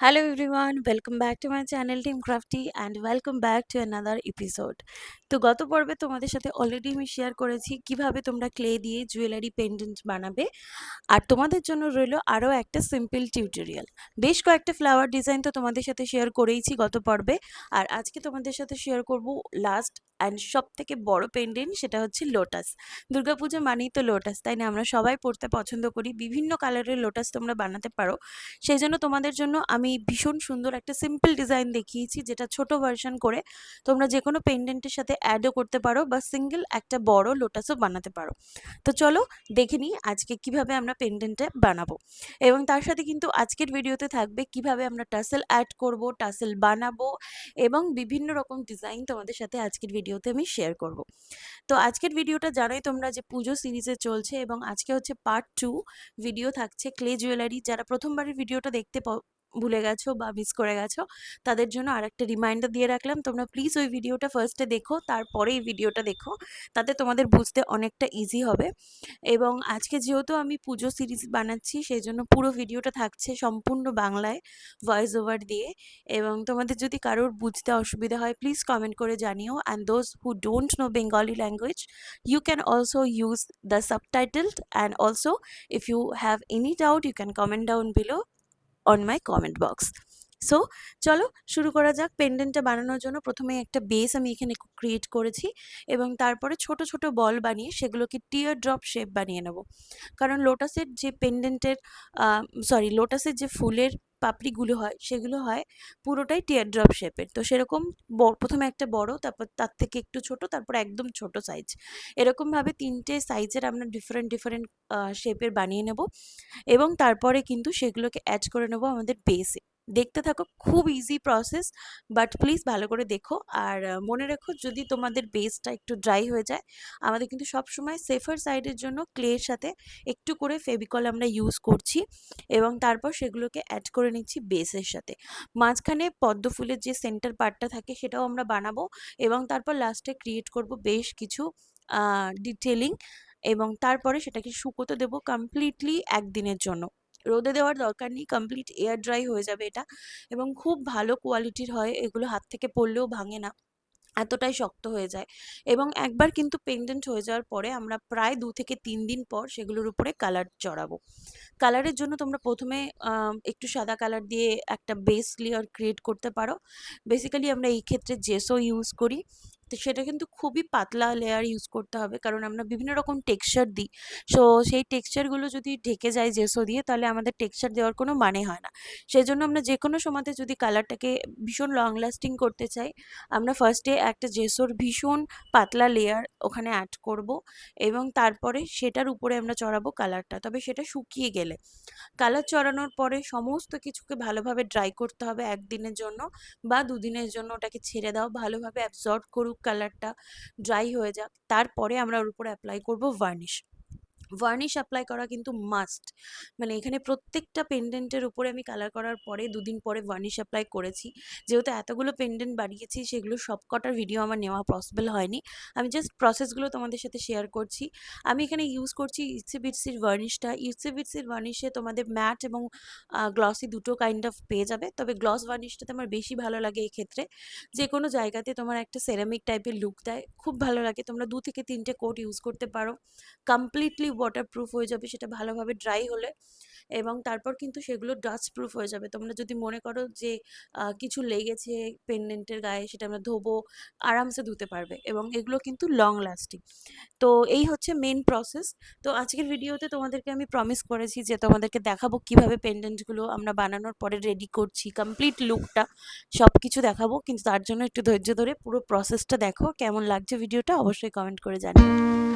Hello everyone, welcome back to my channel Team Crafty and welcome back to another episode. তো গত পর্বে তোমাদের সাথে অলরেডি আমি শেয়ার করেছি কীভাবে তোমরা ক্লে দিয়ে জুয়েলারি পেন্ডেন্ট বানাবে। আর তোমাদের জন্য রইল আরও একটা সিম্পল টিউটোরিয়াল বেশ কয়েকটা ফ্লাওয়ার ডিজাইন তো তোমাদের সাথে শেয়ার করেইছি গত পর্বে। আর আজকে তোমাদের সাথে শেয়ার করব লাস্ট অ্যান্ড সব থেকে বড় পেন্ডেন্ট সেটা হচ্ছে লোটাস দুর্গাপুজো মানেই তো লোটাস তাই না? আমরা সবাই পড়তে পছন্দ করি। বিভিন্ন কালারের লোটাস তোমরা বানাতে পারো। সেই জন্য তোমাদের জন্য আমি ভীষণ সুন্দর একটা সিম্পল ডিজাইন দেখিয়েছি, যেটা ছোট ভার্সন করে তোমরা যে কোনো পেন্ডেন্টের সাথে অ্যাডও করতে পারো বা সিঙ্গেল একটা বড় লোটাসও বানাতে পারো। তো চলো দেখে নিই আজকে কীভাবে আমরা পেন্ডেন্টটা বানাবো। এবং তার সাথে কিন্তু আজকের ভিডিওতে থাকবে কীভাবে আমরা টাসেল অ্যাড করব টাসেল বানাবো এবং বিভিন্ন রকম ডিজাইন তোমাদের সাথে আজকের ভিডিওতে আমি শেয়ার করব। তো আজকের ভিডিওটা জানোই তোমরা যে পুজো সিরিজে চলছে এবং আজকে হচ্ছে পার্ট টু ভিডিও থাকছে ক্লে জুয়েলারি যারা প্রথমবারের ভিডিওটা দেখতে ভুলে গেছো বা মিস করে গেছো, তাদের জন্য আর একটা রিমাইন্ডার দিয়ে রাখলাম। তোমরা প্লিজ ওই ভিডিওটা ফার্স্টে দেখো, তারপরে এই ভিডিওটা দেখো। তাতে তোমাদের বুঝতে অনেকটা ইজি হবে। এবং আজকে যেহেতু আমি পুজো সিরিজ বানাচ্ছি সেই জন্য পুরো ভিডিওটা থাকছে সম্পূর্ণ বাংলায় ভয়েস ওভার দিয়ে। এবং তোমাদের যদি কারোর বুঝতে অসুবিধা হয় প্লিজ কমেন্ট করে জানিও। And those who don't know Bengali language you can also use the subtitled and also if you have any doubt you can comment down below. On my comment box so চলো, শুরু করা যাক। পেন্ডেন্টটা বানানোর জন্য প্রথমে একটা বেস আমি এখানে ক্রিয়েট করেছি এবং তারপরে ছোট ছোট বল বানিয়ে সেগুলোকে টিয়ার ড্রপ শেপ বানিয়ে নেব। কারণ লোটাসের যে পেন্ডেন্টের সরি লোটাসের যে ফুলের পাপড়িগুলো হয়, সেগুলো হয় পুরোটাই টিয়ার ড্রপ শেপের তো সেরকম প্রথমে একটা বড়, তারপর তার থেকে একটু ছোট, তারপর একদম ছোট সাইজ এরকমভাবে তিনটে সাইজের আমরা ডিফারেন্ট ডিফারেন্ট শেপের বানিয়ে নেব এবং তারপরে কিন্তু সেগুলোকে অ্যাড করে নেব আমাদের বেসে দেখতে থাকো, খুব ইজি প্রসেস বাট প্লিজ ভালো করে দেখো। আর মনে রেখো যদি তোমাদের বেসটা একটু ড্রাই হয়ে যায়, আমাদের কিন্তু সব সময় সেফার সাইডের জন্য ক্লের সাথে একটু করে ফেবিকল আমরা ইউজ করছি এবং তারপর সেগুলোকে অ্যাড করে নিচ্ছি বেসের সাথে। মাঝখানে পদ্ম ফুলের যে সেন্টার পার্টটা থাকে সেটাও আমরা বানাবো এবং তারপর লাস্টে ক্রিয়েট করব বেশ কিছু ডিটেলিং এবং তারপরে সেটাকে শুকোতে দেবো কমপ্লিটলি একদিনের জন্য। রোদে দেওয়ার দরকার নেই কমপ্লিট এয়ার ড্রাই হয়ে যাবে এটা এবং খুব ভালো কোয়ালিটির হয় এগুলো হাত থেকে পড়লেও ভাঙে না, এতটাই শক্ত হয়ে যায় এবং একবার কিন্তু পেন্ডেন্ট হয়ে যাওয়ার পরে আমরা প্রায় দু থেকে তিন দিন পর সেগুলোর উপরে কালার চড়াবো। কালারের জন্য তোমরা প্রথমে একটু সাদা কালার দিয়ে একটা বেস লেয়ার ক্রিয়েট করতে পারো। বেসিক্যালি আমরা এই ক্ষেত্রে জেসও ইউজ করি। তো সেটা কিন্তু খুবই পাতলা লেয়ার ইউজ করতে হবে। কারণ আমরা বিভিন্ন রকম টেক্সচার দিই। সো সেই টেক্সচারগুলো যদি ঢেকে যায় জেসো দিয়ে, তাহলে আমাদের টেক্সচার দেওয়ার কোনো মানে হয় না। সেই জন্য আমরা যে কোনো সময়তে যদি কালারটাকে ভীষণ লং লাস্টিং করতে চাই, আমরা ফার্স্টে একটা জেসোর ভীষণ পাতলা লেয়ার ওখানে অ্যাড করব এবং তারপরে সেটার উপরে আমরা চড়াবো কালারটা তবে সেটা শুকিয়ে গেলে। কালার চড়ানোর পরে সমস্ত কিছুকে ভালোভাবে ড্রাই করতে হবে একদিনের জন্য বা দুদিনের জন্য ওটাকে ছেড়ে দাও। ভালোভাবে অ্যাবজর্ব করুক কালারটা ড্রাই হয়ে যাক। তারপরে আমরা ওর উপরে অ্যাপ্লাই করব ভার্নিশ ভার্নিশ অ্যাপ্লাই করা কিন্তু মাস্ট মানে এখানে প্রত্যেকটা পেন্ডেন্টের উপরে আমি কালার করার পরে দুদিন পরে ভার্নিশ অ্যাপ্লাই করেছি। যেহেতু এতগুলো পেন্ডেন্ট বাড়িয়েছি সেগুলো সব কটার ভিডিও আমার নেওয়া পসিবল হয়নি। আমি জাস্ট প্রসেসগুলো তোমাদের সাথে শেয়ার করছি। আমি এখানে ইউজ করছি ইসি বিটসির ভার্নিশটা ইসি বিটসির ভার্নিশে তোমাদের ম্যাট এবং গ্লসি দুটো কাইন্ড অফ পেয়ে যাবে। তবে গ্লস ভার্নিশটাতে আমার বেশি ভালো লাগে এই ক্ষেত্রে যে কোনো জায়গাতে তোমার একটা সেরামিক টাইপের লুক দেয়। খুব ভালো লাগে। তোমরা দু থেকে তিনটে কোট ইউজ করতে পারো। কমপ্লিটলি ওয়াটারপ্রুফ হয়ে যাবে, সেটা ভালোভাবে ড্রাই হলে এবং তারপর কিন্তু সেগুলো ডাস্ট প্রুফ হয়ে যাবে। তোমরা যদি মনে করো যে কিছু লেগেছে পেন্ডেন্টের গায়ে, সেটা আমরা ধোবো, আরামসে ধুতে পারবে এবং এগুলো কিন্তু লং লাস্টিং তো এই হচ্ছে মেন প্রসেস তো আজকের ভিডিওতে তোমাদেরকে আমি প্রমিস করেছি যে, তোমাদেরকে দেখাবো কীভাবে পেন্ডেন্টগুলো আমরা বানানোর পরে রেডি করছি কমপ্লিট লুকটা সব কিছু দেখাবো। কিন্তু তার জন্য একটু ধৈর্য ধরে পুরো প্রসেসটা দেখো, কেমন লাগছে ভিডিওটা অবশ্যই কমেন্ট করে জানিও।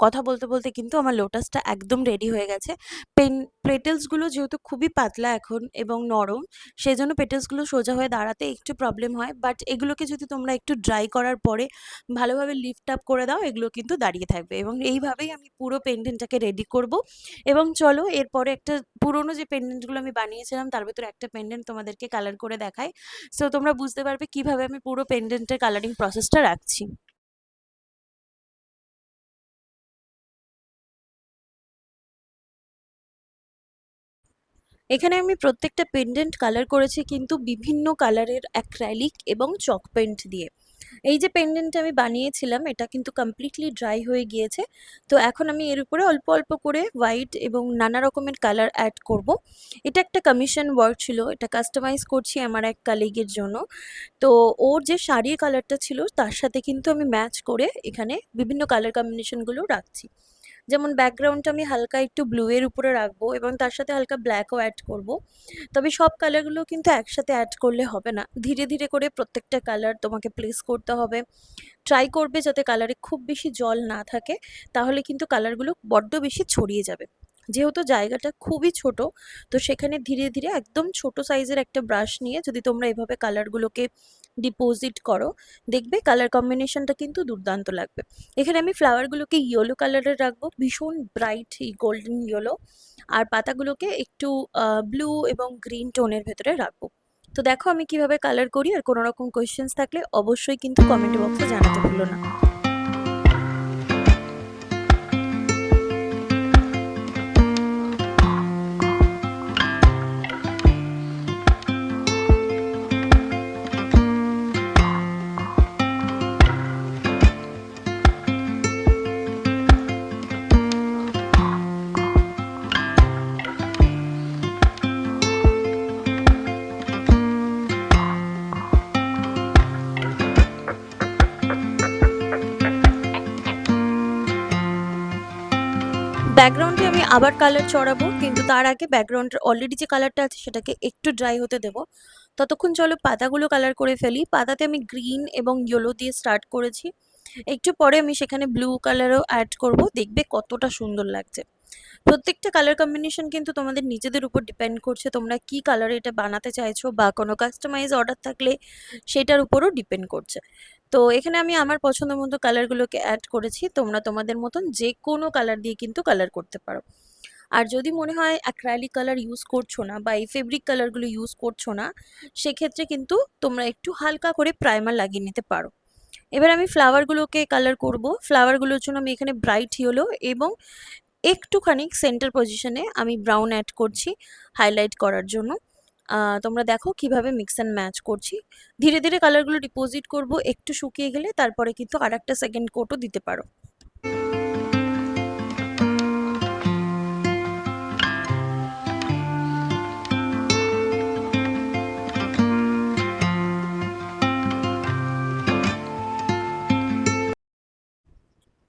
কথা বলতে বলতে কিন্তু আমার লোটাসটা একদম রেডি হয়ে গেছে। পেন পেটেলসগুলো যেহেতু খুবই পাতলা এখন এবং নরম সেই জন্য পেটেলসগুলো সোজা হয়ে দাঁড়াতে একটু প্রবলেম হয়। বাট এগুলোকে যদি তোমরা একটু ড্রাই করার পরে ভালোভাবে লিফট আপ করে দাও, এগুলো কিন্তু দাঁড়িয়ে থাকবে। এবং এইভাবেই আমি পুরো পেন্ডেন্টটাকে রেডি করব। এবং চলো, এরপরে একটা পুরোনো যে পেন্ডেন্টগুলো আমি বানিয়েছিলাম, তার ভিতরে একটা পেন্ডেন্ট তোমাদেরকে কালার করে দেখাই। সো তোমরা বুঝতে পারবে কীভাবে আমি পুরো পেন্ডেন্টের কালারিং প্রসেসটা রাখছি। এখানে আমি প্রত্যেকটা পেন্ডেন্ট কালার করেছি কিন্তু বিভিন্ন কালারের অ্যাক্রাইলিক এবং চক পেন্ট দিয়ে। এই যে পেন্ডেন্টটা আমি বানিয়েছিলাম, এটা কিন্তু কমপ্লিটলি ড্রাই হয়ে গিয়েছে। তো এখন আমি এর উপরে অল্প অল্প করে হোয়াইট এবং নানা রকমের কালার অ্যাড করব। এটা একটা কমিশন ওয়ার্ক ছিল, এটা কাস্টমাইজ করছি আমার এক কালিগের জন্য। তো ওর যে শাড়ির কালারটা ছিল, তার সাথে কিন্তু আমি ম্যাচ করে এখানে বিভিন্ন কালার কম্বিনেশনগুলো রাখছি। যেমন ব্যাকগ্রাউন্ডটা আমি হালকা একটু ব্লু এর উপরে রাখব এবং তার সাথে হালকা ব্ল্যাকও অ্যাড করব। তবে সব কালারগুলো কিন্তু একসাথে অ্যাড করলে হবে না। ধীরে ধীরে করে প্রত্যেকটা কালার তোমাকে প্লেস করতে হবে। ট্রাই করবে যাতে কালারে খুব বেশি জল না থাকে, তাহলে কিন্তু কালারগুলো বড্ড বেশি ছড়িয়ে যাবে। যেহেতু জায়গাটা খুবই ছোট, তো সেখানে ধীরে ধীরে একদম ছোট সাইজের একটা ব্রাশ নিয়ে যদি তোমরা এভাবে কালারগুলোকে ডিপোজিট করো, দেখবে কালার কম্বিনেশনটা কিন্তু দুর্দান্ত লাগবে। এখানে আমি ফ্লাওয়ারগুলোকে ইয়েলো কালারের রাখব, ভীষণ ব্রাইট গোল্ডেন ইয়েলো আর পাতাগুলোকে একটু ব্লু এবং গ্রিন টোনের ভেতরে রাখব। তো দেখো আমি কীভাবে কালার করি আর কোনো রকম কোয়েশ্চেন্স থাকলে অবশ্যই কিন্তু কমেন্ট বক্সে জানাতে ভুলো না। ব্যাকগ্রাউন্ডে আমি আবার কালার চড়াবো, কিন্তু তার আগে ব্যাকগ্রাউন্ডের অলরেডি যে কালারটা আছে সেটাকে একটু ড্রাই হতে দেবো। ততক্ষণ চলো পাতাগুলো কালার করে ফেলি। পাতাতে আমি গ্রিন এবং ইয়েলো দিয়ে স্টার্ট করেছি। একটু পরে আমি সেখানে ব্লু কালারও অ্যাড করব। দেখবে কতটা সুন্দর লাগছে। প্রত্যেকটা কালার কম্বিনেশন কিন্তু তোমাদের নিজেদের উপর ডিপেন্ড করছে। তোমরা কি কালার এটা বানাতে চাইছো বা কোনো কাস্টমাইজ অর্ডার থাকলে সেটার উপরও ডিপেন্ড করছে। তো এখানে আমি আমার পছন্দ মতো কালারগুলোকে অ্যাড করেছি। তোমরা তোমাদের মতন যে কোনো কালার দিয়ে কিন্তু কালার করতে পারো। আর যদি মনে হয় অ্যাক্রাইলিক কালার ইউজ করছ না বা এই ফেব্রিক কালারগুলো ইউজ করছ না, সেক্ষেত্রে কিন্তু তোমরা একটু হালকা করে প্রাইমার লাগিয়ে নিতে পারো। এবার আমি ফ্লাওয়ারগুলোকে কালার করব। ফ্লাওয়ারগুলোর জন্য আমি এখানে ব্রাইট ইয়েলো এবং একটুখানি সেন্টার পজিশনে আমি ব্রাউন অ্যাড করছি হাইলাইট করার জন্য। তোমরা দেখো কীভাবে মিক্স অ্যান্ড ম্যাচ করছি। ধীরে ধীরে কালারগুলো ডিপোজিট করব, একটু শুকিয়ে গেলে তারপরে কিন্তু আর একটা সেকেন্ড কোটও দিতে পারো।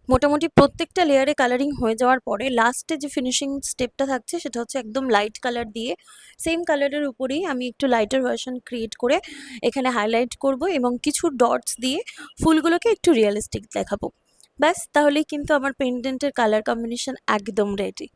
মোটামুটি প্রত্যেকটা লেয়ারে কালারিং হয়ে যাওয়ার পরে লাস্টে যে ফিনিশিং স্টেপটা থাকছে সেটা হচ্ছে একদম লাইট কালার দিয়ে সেম কালারের উপরেই আমি একটু লাইটার ভার্সন ক্রিয়েট করে এখানে হাইলাইট করব এবং কিছু ডটস দিয়ে ফুলগুলোকে একটু রিয়েলিস্টিক দেখাবো। ব্যাস, তাহলেই কিন্তু আমার পেন্ডেন্টের কালার কম্বিনেশন একদম রেডি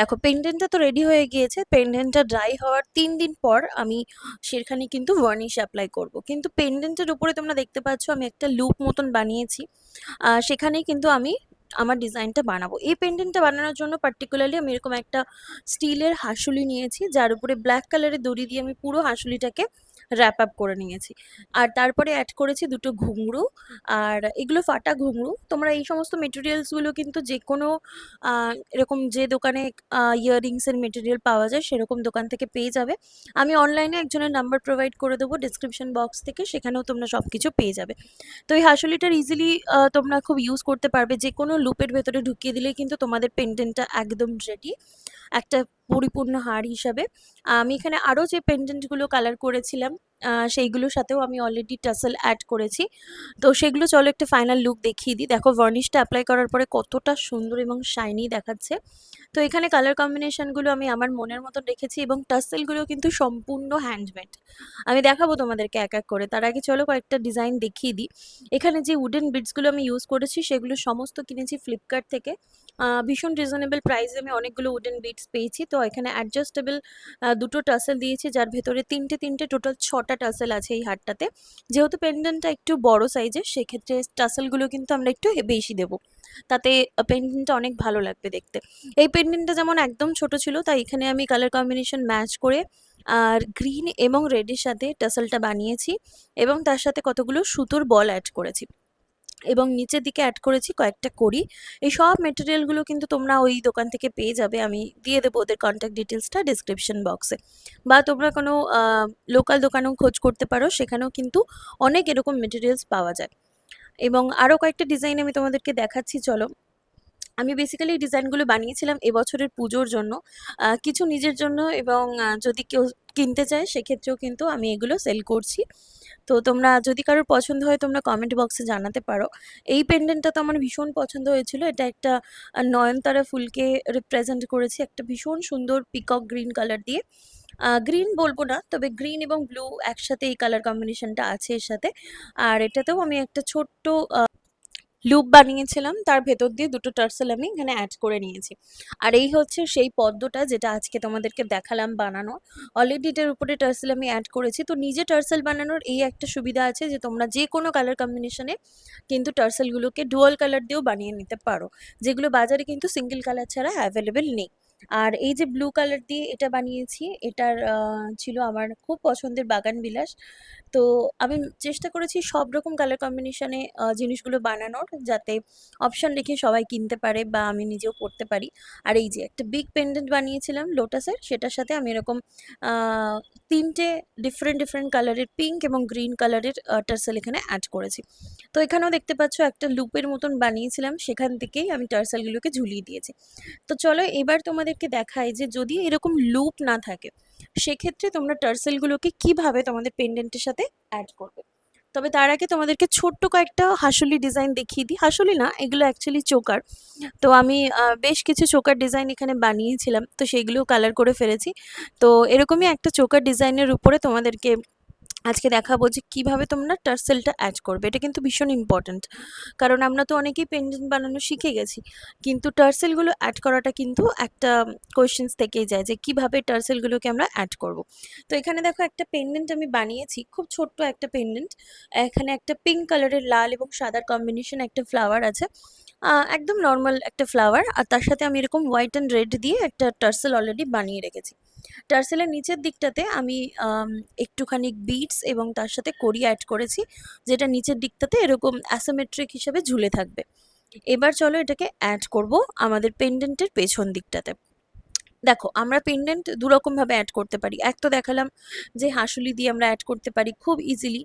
দেখো পেন্ডেন্টটা তো রেডি হয়ে গিয়েছে। পেন্ডেন্টটা ড্রাই হওয়ার তিন দিন পর আমি সেখানে কিন্তু ভার্নিশ অ্যাপ্লাই করব। কিন্তু পেন্ডেন্টের উপরে তোমরা দেখতে পাচ্ছ, আমি একটা লুপ মতন বানিয়েছি। সেখানেই কিন্তু আমি আমার ডিজাইনটা বানাবো। এই পেন্ডেন্টটা বানানোর জন্য পার্টিকুলারলি আমি এরকম একটা স্টিলের হাসুলি নিয়েছি, যার উপরে ব্ল্যাক কালারের দড়ি দিয়ে আমি পুরো হাঁসুলিটাকে র্যাপ আপ করে নিয়েছি। আর তারপরে অ্যাড করেছি দুটো ঘুঙরু আর এগুলো ফাটা ঘুঙরু। তোমরা এই সমস্ত মেটেরিয়ালসগুলো কিন্তু যে কোনো এরকম যে দোকানে ইয়াররিংসের মেটেরিয়াল পাওয়া যায় সেরকম দোকান থেকে পেয়ে যাবে। আমি অনলাইনে একজনের নাম্বার প্রোভাইড করে দেবো ডিসক্রিপশন বক্স থেকে সেখানেও তোমরা সব কিছু পেয়ে যাবে। তো এই হাসলিটার ইজিলি তোমরা খুব ইউজ করতে পারবে। যে কোনো লুপের ভেতরে ঢুকিয়ে দিলে কিন্তু তোমাদের পেন্টেন্টটা একদম রেডি একটা পরিপূর্ণ হার হিসাবে। আমি এখানে আরও যে পেন্ডেন্টগুলো কালার করেছিলাম সেইগুলোর সাথেও আমি অলরেডি টাসেল অ্যাড করেছি। তো সেগুলো চলো একটা ফাইনাল লুক দেখিয়ে দিই। দেখো ভার্নিশটা অ্যাপ্লাই করার পরে কতটা সুন্দর এবং শাইনি দেখাচ্ছে। তো এখানে কালার কম্বিনেশনগুলো আমি আমার মনের মতন রেখেছি এবং টাসেলগুলো কিন্তু সম্পূর্ণ হ্যান্ডমেড আমি দেখাবো তোমাদেরকে এক এক করে। তার আগে চলো কয়েকটা ডিজাইন দেখিয়ে দিই। এখানে যে উডেন বিডসগুলো আমি ইউজ করেছি, সেগুলো সমস্ত কিনেছি ফ্লিপকার্ট থেকে। ভীষণ রিজনেবল প্রাইসে আমি অনেকগুলো উডেন বিডস পেয়েছি। তো এখানে অ্যাডজাস্টেবল দুটো টাসেল দিয়েছি, যার ভেতরে তিনটে তিনটে টোটাল ছটা টাসেল আছে এই হারটাতে যেহেতু পেন্ডেন্টটা একটু বড় সাইজের সেক্ষেত্রে টাসেলগুলো কিন্তু আমরা একটু বেশি দেবো। তাতে পেন্ডেন্টটা অনেক ভালো লাগবে দেখতে। এই পেন্ডেন্টটা যেমন একদম ছোট ছিল, তাই এখানে আমি কালার কম্বিনেশন ম্যাচ করে, আর গ্রিন এবং রেডের সাথে টাসেলটা বানিয়েছি এবং তার সাথে কতগুলো সুতোর বল অ্যাড করেছি। এবং নিচের দিকে অ্যাড করেছি কয়েকটা করি এই সব মেটেরিয়ালগুলো কিন্তু তোমরা ওই দোকান থেকে পেয়ে যাবে, আমি দিয়ে দেবো ওদের কন্ট্যাক্ট ডিটেলসটা ডিসক্রিপশন বক্সে বা তোমরা কোনো লোকাল দোকানেও খোঁজ করতে পারো, সেখানেও কিন্তু অনেক এরকম মেটেরিয়ালস পাওয়া যায়। এবং আরও কয়েকটা ডিজাইন আমি তোমাদেরকে দেখাচ্ছি, চলো। আমি বেসিক্যালি এই ডিজাইনগুলো বানিয়েছিলাম এবছরের পুজোর জন্য। কিছু নিজের জন্য এবং যদি কেউ কিনতে চায়, সেক্ষেত্রেও কিন্তু আমি এগুলো সেল করছি। তো তোমরা যদি কারোর পছন্দ হয় তোমরা কমেন্ট বক্সে জানাতে পারো। এই পেন্ডেন্টটা তো আমার ভীষণ পছন্দ হয়েছিল। এটা একটা নয়নতারা ফুলকে রিপ্রেজেন্ট করেছি একটা ভীষণ সুন্দর পিকক গ্রিন কালার দিয়ে। গ্রিন বলব না, তবে গ্রিন এবং ব্লু একসাথে এই কালার কম্বিনেশনটা আছে এর সাথে। আর এটাতেও আমি একটা ছোট্ট লুপ বানিয়েছিলাম, তার ভেতর দিয়ে দুটো টার্সেল আমি এখানে অ্যাড করে নিয়েছি। আর এই হচ্ছে সেই পদ্মটা যেটা আজকে তোমাদেরকে দেখালাম বানানো। অলরেডি এটার উপরে টার্সেল আমি অ্যাড করেছি। তো নিজে টার্সেল বানানোর এই একটা সুবিধা আছে যে, তোমরা যে কোনো কালার কম্বিনেশনে কিন্তু টার্সেলগুলোকে ডুয়াল কালার দিয়েও বানিয়ে নিতে পারো। যেগুলো বাজারে কিন্তু সিঙ্গেল কালার ছাড়া অ্যাভেলেবেল নেই। আর এই যে ব্লু কালার দিয়ে এটা বানিয়েছি, এটার ছিল আমার খুব পছন্দের বাগান বিলাস। তো আমি চেষ্টা করেছি সব রকম কালার কম্বিনেশনে জিনিসগুলো বানানোর যাতে অপশন রেখে সবাই কিনতে পারে বা আমি নিজেও পড়তে পারি। আর এই যে একটা বিগ পেন্ডেন্ট বানিয়েছিলাম লোটাসের সেটার সাথে আমি এরকম তিনটে ডিফারেন্ট ডিফারেন্ট কালারের পিঙ্ক এবং গ্রিন কালারের টার্সেল এখানে অ্যাড করেছি। তো এখানেও দেখতে পাচ্ছ একটা লুপের মতন বানিয়েছিলাম, সেখান থেকেই আমি টার্সেলগুলোকে ঝুলিয়ে দিয়েছি। তো চলো এবার তোমাদেরকে দেখাই যে যদি এরকম লুপ না থাকে, সেক্ষেত্রে তোমরা টার্সেলগুলোকে কীভাবে তোমাদের পেন্ডেন্টের সাথে অ্যাড করবে? তবে তার আগে তোমাদেরকে ছোট্ট কয়েকটা হাসুলি ডিজাইন দেখিয়ে দিই। হাসুলি না, এগুলো অ্যাকচুয়ালি চোকার। তো আমি বেশ কিছু চোকার ডিজাইন এখানে বানিয়েছিলাম, তো সেইগুলো কালার করে ফেলেছি। তো এরকমই একটা চোকার ডিজাইনের উপরে তোমাদেরকে আজকে দেখাবো যে কীভাবে তোমরা টার্সেলটা অ্যাড করবে। এটা কিন্তু ভীষণ ইম্পর্ট্যান্ট কারণ আমরা তো অনেকেই পেন্ডেন্ট বানানো শিখে গেছি, কিন্তু টার্সেলগুলো অ্যাড করাটা কিন্তু একটা কোয়েশ্চেন্স থেকেই যায় যে কীভাবে টার্সেলগুলোকে আমরা অ্যাড করব। তো এখানে দেখো একটা পেন্ডেন্ট আমি বানিয়েছি, খুব ছোট্ট একটা পেন্ডেন্ট এখানে একটা পিঙ্ক কালারের লাল এবং সাদার কম্বিনেশন একটা ফ্লাওয়ার আছে একদম নর্মাল একটা ফ্লাওয়ার আর তার সাথে আমি এরকম হোয়াইট অ্যান্ড রেড দিয়ে একটা টার্সেল অলরেডি বানিয়ে রেখেছি। টার্সেলের নিচের দিকটাতে আমি একটুখানি বিটস এবং তার সাথে কড়ি অ্যাড করেছি, যেটা নিচের দিকটাতে এরকম অ্যাসোমেট্রিক হিসাবে ঝুলে থাকবে। এবার চলো এটাকে অ্যাড করব আমাদের পেন্ডেন্টের পেছন দিকটাতে। দেখো, আমরা পেন্ডেন্ট দুরকমভাবে অ্যাড করতে পারি। এক তো দেখালাম যে হাঁসুলি দিয়ে আমরা অ্যাড করতে পারি খুব ইজিলি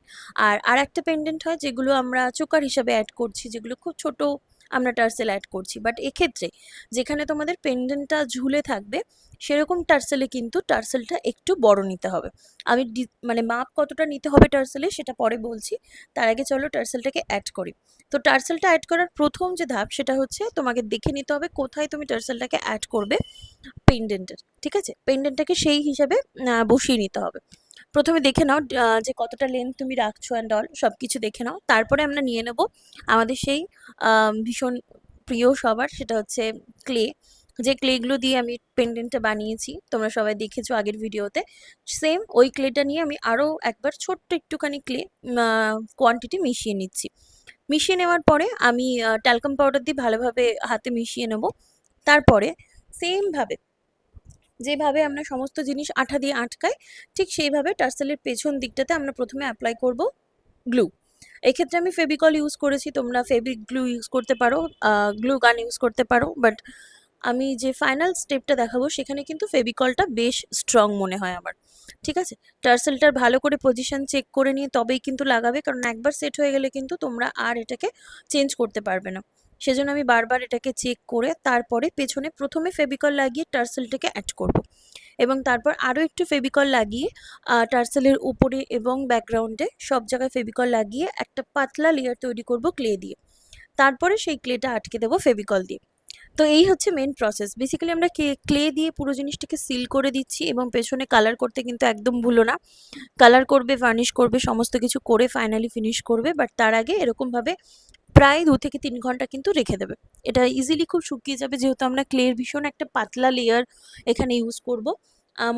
আর আর একটা পেন্ডেন্ট হয় যেগুলো আমরা চোকার হিসাবে অ্যাড করছি, যেগুলো খুব ছোট আমরা টার্সেল অ্যাড করছি। বাট এক্ষেত্রে যেখানে তোমাদের পেন্ডেন্টটা ঝুলে থাকবে সেরকম টার্সেলে কিন্তু টার্সেলটা একটু বড় নিতে হবে। আমি মানে মাপ কতটা নিতে হবে টার্সেলে সেটা পরে বলছি। তার আগে চলো টার্সেলটাকে অ্যাড করি। তো টার্সেলটা অ্যাড করার প্রথম যে ধাপ সেটা হচ্ছে তোমাকে দেখে নিতে হবে কোথায় তুমি টার্সেলটাকে অ্যাড করবে পেন্ডেন্টের ঠিক আছে? পেন্ডেন্টটাকে সেই হিসাবে বসিয়ে নিতে হবে। প্রথমে দেখে নাও যে কতটা লেন্থ তুমি রাখছো অ্যান্ড অল সব কিছু দেখে নাও। তারপরে আমরা নিয়ে নেব আমাদের সেই ভীষণ প্রিয় সবার, সেটা হচ্ছে ক্লে যে ক্লেগুলো দিয়ে আমি পেন্ডেন্টটা বানিয়েছি, তোমরা সবাই দেখেছ আগের ভিডিওতে সেম ওই ক্লেটা নিয়ে আমি আরও একবার ছোট্ট একটুখানি ক্লে কোয়ান্টিটি মিশিয়ে নিচ্ছি। মিশিয়ে নেওয়ার পরে আমি ট্যালকাম পাউডার দিয়ে ভালোভাবে হাতে মিশিয়ে নেব। তারপরে সেমভাবে যেভাবে আমরা সমস্ত জিনিস আঠা দিয়ে আটকাই, ঠিক সেইভাবে টার্সেলের পেছন দিকটাতে আমরা প্রথমে অ্যাপ্লাই করব গ্লু এক্ষেত্রে আমি ফেবিকল ইউজ করেছি, তোমরা ফেব্রিক গ্লু ইউজ করতে পারো গ্লু গান ইউজ করতে পারো বাট আমি যে ফাইনাল স্টেপটা দেখাবো, সেখানে কিন্তু ফেবিকলটা বেশ স্ট্রং মনে হয় আমার। ঠিক আছে? টার্সেলটার ভালো করে পজিশন চেক করে নিয়ে তবেই কিন্তু লাগাবে, কারণ একবার সেট হয়ে গেলে কিন্তু তোমরা আর এটাকে চেঞ্জ করতে পারবে না। সেজন্য আমি বারবার এটাকে চেক করে তারপরে পেছনে প্রথমে ফেভিকল লাগিয়ে টার্সেলটাকে অ্যাড করব। এবং তারপর আরও একটু ফেভিকল লাগিয়ে টার্সেলের উপরে এবং ব্যাকগ্রাউন্ডে সব জায়গায় ফেভিকল লাগিয়ে একটা পাতলা লেয়ার তৈরি করব ক্লে দিয়ে। তারপরে সেই ক্লেটা আটকে দেবো ফেভিকল দিয়ে। তো এই হচ্ছে মেন প্রসেস বেসিক্যালি আমরা ক্লে দিয়ে পুরো জিনিসটাকে সিল করে দিচ্ছি এবং পেছনে কালার করতে কিন্তু একদম ভুলো না। কালার করবে ফার্নিশ করবে, সমস্ত কিছু করে ফাইনালি ফিনিশ করবে বাট তার আগে এরকমভাবে প্রায় দু থেকে তিন ঘণ্টা কিন্তু রেখে দেবে। এটা ইজিলি খুব শুকিয়ে যাবে, যেহেতু আমরা ক্লের ভীষণ একটা পাতলা লেয়ার এখানে ইউজ করব।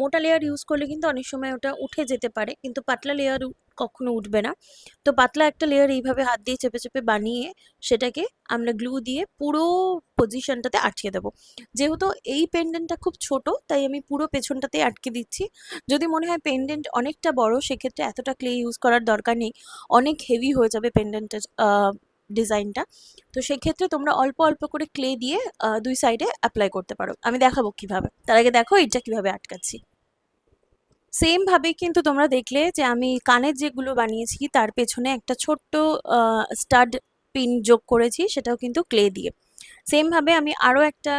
মোটা লেয়ার ইউজ করলে কিন্তু অনেক সময় ওটা উঠে যেতে পারে, কিন্তু পাতলা লেয়ার কখনো উঠবে না। তো পাতলা একটা লেয়ার এইভাবে হাত দিয়ে চেপে চেপে বানিয়ে সেটাকে আমরা গ্লু দিয়ে পুরো পজিশনটাতে আটকে দেবো। যেহেতু এই পেন্ডেন্টটা খুব ছোট, তাই আমি পুরো পেছনটাতে আটকে দিচ্ছি। যদি মনে হয় পেন্ডেন্ট অনেকটা বড়, সেক্ষেত্রে এতটা ক্লে ইউজ করার দরকার নেই। অনেক হেভি হয়ে যাবে পেন্ডেন্টের ডিজাইনটা তো সেক্ষেত্রে তোমরা অল্প অল্প করে ক্লে দিয়ে দুই সাইডে অ্যাপ্লাই করতে পারো। আমি দেখাবো কীভাবে। তার আগে দেখো এটা কীভাবে আটকাচ্ছি। সেমভাবেই কিন্তু তোমরা দেখলে যে আমি কানের যেগুলো বানিয়েছি, তার পেছনে একটা ছোট্ট স্টাড পিন যোগ করেছি, সেটাও কিন্তু ক্লে দিয়ে। সেমভাবে আমি আরও একটা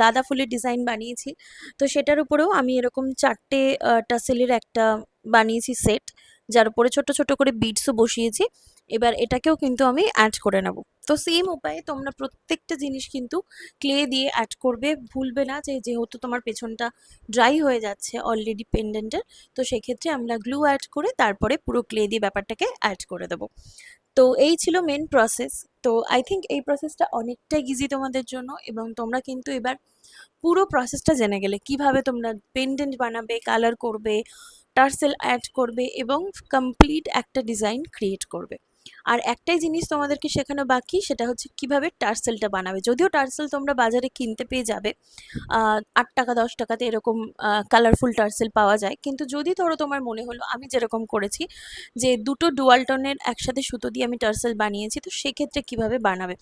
গাঁদা ফুলের ডিজাইন বানিয়েছি। তো সেটার উপরেও আমি এরকম চারটে টাসেলের একটা বানিয়েছি সেট যার উপরে ছোট ছোট করে বিটসও বসিয়েছি। এবার এটাকেও কিন্তু আমি অ্যাড করে নেব। তো সেম উপায়ে তোমরা প্রত্যেকটা জিনিস কিন্তু ক্লে দিয়ে অ্যাড করবে। ভুলবে না যে যেহেতু তোমার পেছনটা ড্রাই হয়ে যাচ্ছে অলরেডি পেন্ডেন্টের তো সেক্ষেত্রে আমরা গ্লু অ্যাড করে তারপরে পুরো ক্লে দিয়ে ব্যাপারটাকে অ্যাড করে দেবো। তো এই ছিল মেন প্রসেস তো আই থিঙ্ক এই প্রসেসটা অনেকটাই ইজি তোমাদের জন্য এবং তোমরা কিন্তু এবার পুরো প্রসেসটা জেনে গেলে কীভাবে তোমরা পেন্ডেন্ট বানাবে কালার করবে টার্সেল অ্যাড করবে এবং কমপ্লিট একটা ডিজাইন ক্রিয়েট করবে। আর একটাই জিনিস তোমাদেরকে শেখানো বাকি, সেটা হচ্ছে কীভাবে টার্সেলটা বানাবে। যদিও টার্সেল তোমরা বাজারে কিনতে পেয়ে যাবে আট টাকা, দশ টাকাতে এরকম কালারফুল টার্সেল পাওয়া যায়। কিন্তু যদি ধরো তোমার মনে হলো আমি যেরকম করেছি, যে দুটো ডুয়ালটনের একসাথে সুতো দিয়ে আমি টার্সেল বানিয়েছি, তো সেক্ষেত্রে কীভাবে বানাবে?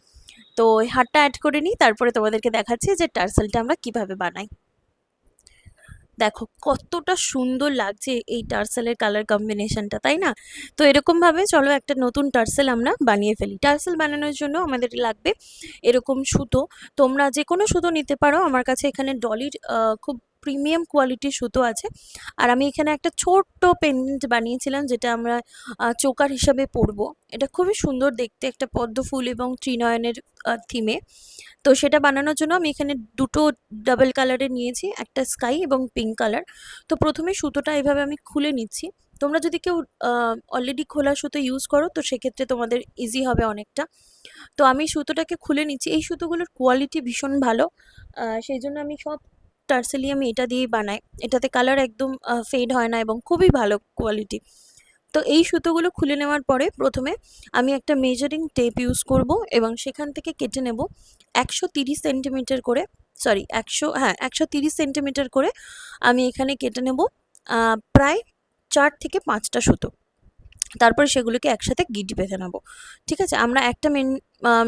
তো হাটটা অ্যাড করে নিই, তারপরে তোমাদেরকে দেখাচ্ছি যে টার্সেলটা আমরা কীভাবে বানাই। দেখো, কতটা সুন্দর লাগছে এই টার্সেলের কালার কম্বিনেশনটা তাই না? তো এরকমভাবে চলো একটা নতুন টার্সেল আমরা বানিয়ে ফেলি। টার্সেল বানানোর জন্য আমাদের লাগবে এরকম সুতো। তোমরা যে কোনো সুতো নিতে পারো। আমার কাছে এখানে ডলির খুব প্রিমিয়াম কোয়ালিটির সুতো আছে। আর আমি এখানে একটা ছোট্ট পেন্ডেন্ট বানিয়েছিলাম, যেটা আমরা চোকার হিসাবে পরবো। এটা খুবই সুন্দর দেখতে একটা পদ্ম ফুল এবং ত্রিনয়নের থিমে তো সেটা বানানোর জন্য আমি এখানে দুটো ডাবল কালারের নিয়েছি, একটা স্কাই এবং পিঙ্ক কালার তো প্রথমে সুতোটা এভাবে আমি খুলে নিচ্ছি। তোমরা যদি কেউ অলরেডি খোলা সুতো ইউজ করো, তো সেক্ষেত্রে তোমাদের ইজি হবে অনেকটা। তো আমি সুতোটাকে খুলে নিচ্ছি। এই সুতোগুলোর কোয়ালিটি ভীষণ ভালো। সেই জন্য আমি সব টার্সেলি আমি এটা দিয়েই বানাই এটাতে কালার একদম ফেড হয় না এবং খুবই ভালো কোয়ালিটি তো এই সুতোগুলো খুলে নেওয়ার পরে প্রথমে আমি একটা মেজারিং টেপ ইউজ করব এবং সেখান থেকে কেটে নেব একশো তিরিশ সেন্টিমিটার করে সরি একশো হ্যাঁ একশো তিরিশ সেন্টিমিটার করে আমি এখানে কেটে নেব প্রায় চার থেকে পাঁচটা সুতো। তারপর সেগুলোকে একসাথে গিট বেঁধে নেব। ঠিক আছে? আমরা একটা মেন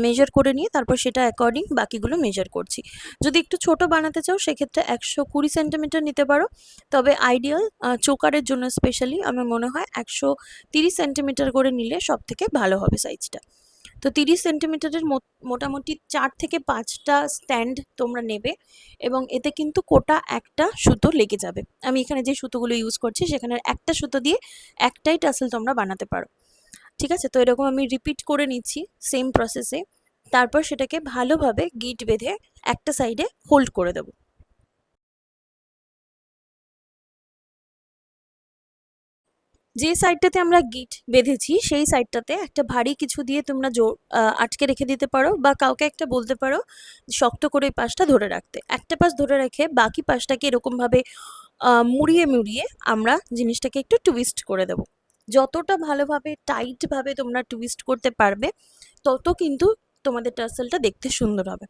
মেজার করে নিয়ে তারপর সেটা অ্যাকর্ডিং বাকিগুলো মেজার করছি। যদি একটু ছোট বানাতে চাও, সেক্ষেত্রে একশো কুড়ি সেন্টিমিটার নিতে পারো। তবে আইডিয়াল চোকারের জন্য স্পেশালি আমার মনে হয় একশো তিরিশ সেন্টিমিটার করে নিলে সব থেকে ভালো হবে সাইজটা তো তিরিশ সেন্টিমিটারের মোটামুটি চার থেকে পাঁচটা স্ট্যান্ড তোমরা নেবে এবং এতে কিন্তু কোটা একটা সুতো লেগে যাবে। আমি এখানে যে সুতোগুলো ইউজ করছি সেখানে একটা সুতো দিয়ে একটাই টাসেল তোমরা বানাতে পারো। ঠিক আছে? তো এরকম আমি রিপিট করে নিচ্ছি সেম প্রসেসে তারপর সেটাকে ভালোভাবে গিট বেঁধে একটা সাইডে হোল্ড করে দেবো। যে সাইডটাতে আমরা গিট বেঁধেছি, সেই সাইডটাতে একটা ভারী কিছু দিয়ে তোমরা জোর আটকে রেখে দিতে পারো বা কাউকে একটা বলতে পারো শক্ত করে ওই পাশটা ধরে রাখতে। একটা পাশ ধরে রেখে বাকি পাশটাকে এরকমভাবে মুড়িয়ে মুড়িয়ে আমরা জিনিসটাকে একটু টুইস্ট করে দেবো। যতটা ভালোভাবে টাইটভাবে তোমরা টুইস্ট করতে পারবে, তত কিন্তু তোমাদের টার্সেলটা দেখতে সুন্দর হবে।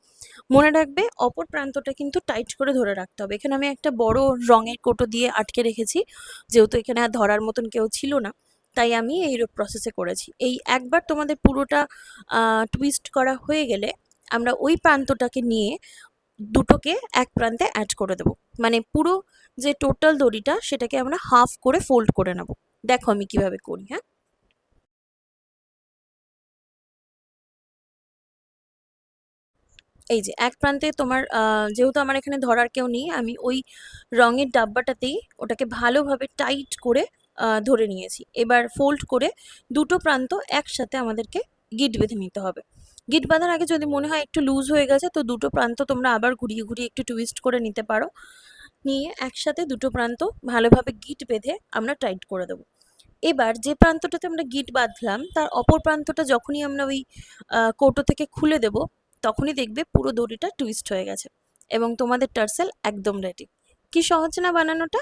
মনে রাখবে, অপর প্রান্তটা কিন্তু টাইট করে ধরে রাখতে হবে। এখানে আমি একটা বড় রঙের কোটো দিয়ে আটকে রেখেছি, যেহেতু এখানে আর ধরার মতন কেউ ছিল না, তাই আমি এই প্রসেসে করেছি। এই একবার তোমাদের পুরোটা টুইস্ট করা হয়ে গেলে আমরা ওই প্রান্তটাকে নিয়ে দুটোকে এক প্রান্তে অ্যাড করে দেবো। মানে পুরো যে টোটাল দড়িটা, সেটাকে আমরা হাফ করে ফোল্ড করে নেব। দেখো আমি কীভাবে করি হ্যাঁ? এই যে, এক প্রান্তে তোমার যেহেতু আমার এখানে ধরার কেউ নেই, আমি ওই রঙের ডাব্বাটাতেই ওটাকে ভালোভাবে টাইট করে ধরে নিয়েছি। এবার ফোল্ড করে দুটো প্রান্ত একসাথে আমাদেরকে গিট বেঁধে নিতে হবে। গিট বাঁধার আগে যদি মনে হয় একটু লুজ হয়ে গেছে, তো দুটো প্রান্ত তোমরা আবার ঘুরিয়ে ঘুরিয়ে একটু টুইস্ট করে নিতে পারো। নিয়ে একসাথে দুটো প্রান্ত ভালোভাবে গিট বেঁধে আমরা টাইট করে দেবো। এবার যে প্রান্তটাতে আমরা গিট বাঁধলাম, তার অপর প্রান্তটা যখনই আমরা ওই কৌটো থেকে খুলে দেব তখনই দেখবে পুরো দড়িটা টুইস্ট হয়ে গেছে এবং তোমাদের টার্সেল একদম রেডি কি সহজ না বানানোটা?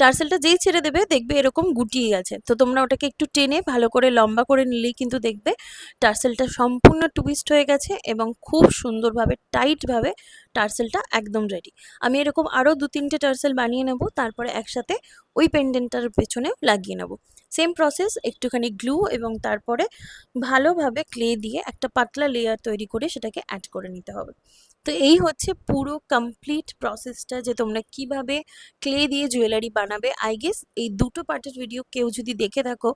টার্সেলটা যেই ছেড়ে দেবে, দেখবে এরকম গুটিয়ে গেছে তো তোমরা ওটাকে একটু টেনে ভালো করে লম্বা করে নিলেই কিন্তু দেখবে টার্সেলটা সম্পূর্ণ টুইস্ট হয়ে গেছে এবং খুব সুন্দরভাবে, টাইটভাবে টার্সেলটা একদম রেডি। আমি এরকম আরও দু তিনটে টার্সেল বানিয়ে নেব, তারপরে একসাথে ওই পেন্ডেন্টটার পেছনেও লাগিয়ে নেব। সেম প্রসেস, একটুখানি গ্লু এবং তারপরে ভালোভাবে ক্লে দিয়ে একটা পাতলা লেয়ার তৈরি করে সেটাকে অ্যাড করে নিতে হবে। তো এই হচ্ছে পুরো কমপ্লিট প্রসেসটা যে তোমরা কীভাবে ক্লে দিয়ে জুয়েলারি বানাবে। আই গেস এই দুটো পার্টের ভিডিও কেউ যদি দেখে থাকো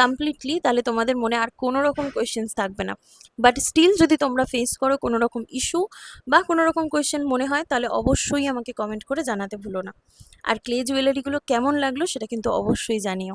কমপ্লিটলি তাহলে তোমাদের মনে আর কোনো রকম কোয়েশ্চেন্স থাকবে না। বাট স্টিল যদি তোমরা ফেস করো কোনো রকম ইস্যু বা কোনো রকম কোয়েশ্চেন মনে হয়, তাহলে অবশ্যই আমাকে কমেন্ট করে জানাতে ভুলো না। আর ক্লে জুয়েলারিগুলো কেমন লাগল সেটা কিন্তু অবশ্যই জানিও।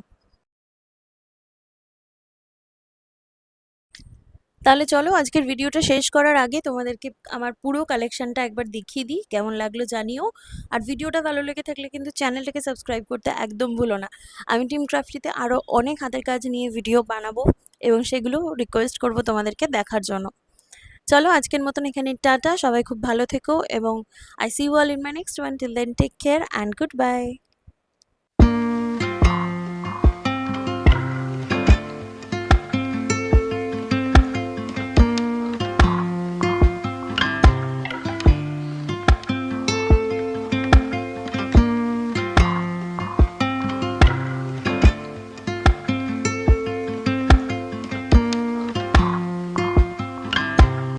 তাহলে চলো আজকের ভিডিওটা শেষ করার আগে তোমাদেরকে আমার পুরো কালেকশনটা একবার দেখিয়ে দিই, কেমন লাগল জানিও। আর ভিডিওটা ভালো লেগে থাকলে কিন্তু চ্যানেলটাকে সাবস্ক্রাইব করতে একদম ভুলো না। আমি টিম ক্রাফটিতে আরও অনেক হাতের কাজ নিয়ে ভিডিও বানাবো এবং সেগুলো রিকোয়েস্ট করব তোমাদেরকে দেখার জন্য। চলো আজকের মতন এখানে টাটা, সবাই খুব ভালো থেকো এবং I see y'all in my next one till then take care and good bye